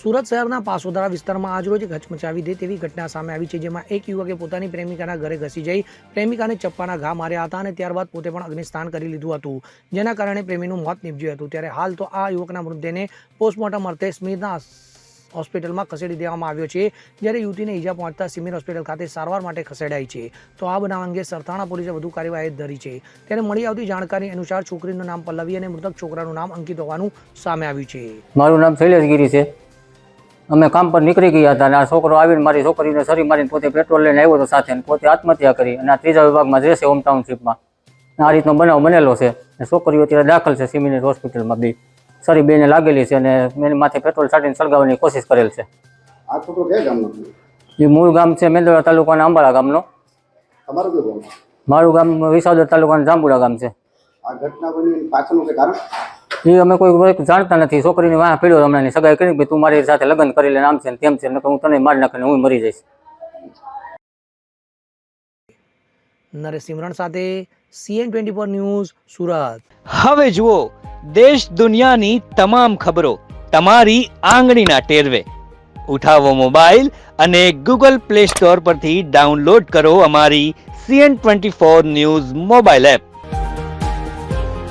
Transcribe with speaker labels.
Speaker 1: સુરત શહેરના પાસોદરા વિસ્તારમાં આજરોજ હચમચાવી દે તેવી ઘટના સામે આવી છે, જેમાં એક યુવકે પોતાની પ્રેમિકાના ઘરે ઘસી જઈ પ્રેમિકાને ચપ્પાના ઘા માર્યા હતા અને ત્યારબાદ પોતે પણ અગ્નિસ્થાન કરી લીધું હતું, જેના કારણે પ્રેમીનું મોત નીપજ્યું હતું. ત્યારે હાલ તો આ યુવકના મૃતદેહને પોસ્ટમોર્ટમ અર્થે સ્મિતના હોસ્પિટલમાં ખસેડી દેવામાં આવ્યો છે, જ્યારે યુવતીને ઈજા પહોંચતા સિમિર હોસ્પિટલ ખાતે સારવાર માટે ખસેડાઈ છે. તો આ બનાવ અંગે સરથાણા પોલીસે વધુ કાર્યવાહી ધરી છે. ત્યારે મળી આવતી જાણકારી અનુસાર છોકરીનું નામ પલ્લવી અને મૃતક છોકરાનું નામ અંકિત હોવાનું સામે આવ્યું છે.
Speaker 2: મારું નામ શૈલેષગીરી છે. અમે કામ પર નીકળી ગયા હતા અને આ છોકરો આવીને મારી છોકરીને સરી મારીને પોતે પેટ્રોલ લઈને આવ્યો હતો સાથે પોતે આત્મહત્યા કરી અને આ ત્રીજા વિભાગમાં રહેશે હોમ ટાઉનશીપમાં. આ રીતનો બનાવ બનેલો છે. અને છોકરીઓ અત્યારે દાખલ છે સિમિનેટ હોસ્પિટલમાં બી. સરી બેને લાગેલી છે અને એની માથે પેટ્રોલ છાંટીને સળગાવવાની કોશિશ કરેલ છે. એ મૂળ ગામ છે મેંદોડા તાલુકાના અંબાળા ગામનો. મારું ગામ વિસાવદર તાલુકાના જાંબુડા ગામ છે.
Speaker 3: આ ઘટના બની પાછળનું કારણ?
Speaker 2: એ અમે કોઈ કોઈ જાણતા નથી. છોકરીને વાહ પીડ્યો હમણાંની સગાઈ કરી કે તું મારી સાથે લગ્ન કરી લે આમ છે તેમ છે નકર હું તને મારી નાખીને હું મરી જઈશ.
Speaker 1: નરેશ સિમરણ સાથે CN twenty four news Surat.
Speaker 4: હવે જુઓ દેશ દુનિયાની તમામ ખબરો તમારી આંગળીના ટેરવે. ઉઠાવો મોબાઈલ અને ગૂગલ પ્લે સ્ટોર પરથી ડાઉનલોડ કરો અમારી CN twenty four news mobile app.